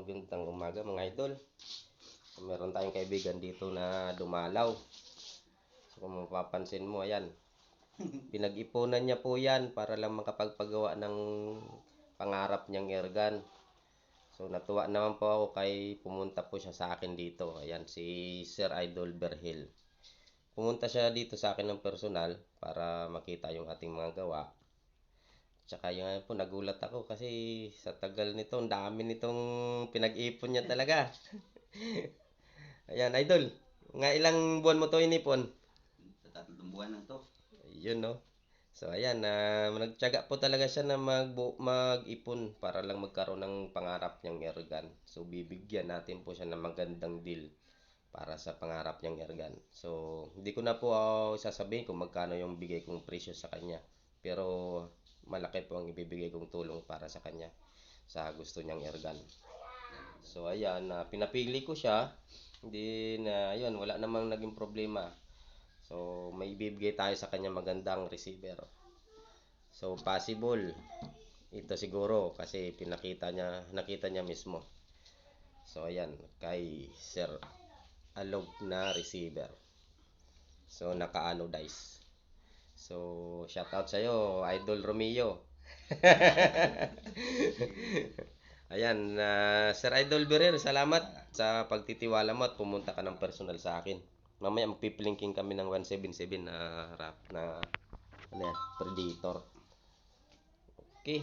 Magandang umaga mga idol. So, meron tayong kaibigan dito na dumalaw. So kung mapapansin mo, ayan. Pinag-ipunan niya po yan para lang makapagpagawa ng pangarap niyang airgun. So natuwa naman po ako kay pumunta po siya sa akin dito. Ayan, si Sir Idol Berhil. Pumunta siya dito sa akin ng personal para makita yung ating mga gawa. Tsaka yung ano po, nagulat ako kasi sa tagal nito, ang dami nitong pinag-ipon niya talaga. Ayan, idol. Nga ilang buwan mo to inipon? Sa tatlong buwan na to. Yun, no? So, ayan, na nagtiyaga po talaga siya na mag mag-ipon para lang magkaroon ng pangarap niyang airgun. So, bibigyan natin po siya ng magandang deal para sa pangarap niyang airgun. So, hindi ko na po uh, sasabihin kung magkano yung bigay kong presyo sa kanya. Pero, malaki po ang ibibigay kong tulong para sa kanya sa gusto niyang airgun. So, ayan, na pinapili ko siya. Hindi na, yun, wala namang naging problema. So, may ibibigay tayo sa kanya magandang receiver. So, possible. Ito siguro kasi pinakita niya, nakita niya mismo. So, ayan, kay Sir Alog na receiver. So, naka-anodize. So, shout out sa iyo, Idol Romeo. Ayan, ah, Sir Idol Berer, salamat sa pagtitiwala mo at pumunta ka ng personal sa akin. Mamaya magpiplinking kami ng 177 na rap na ano yan, Predator. Okay.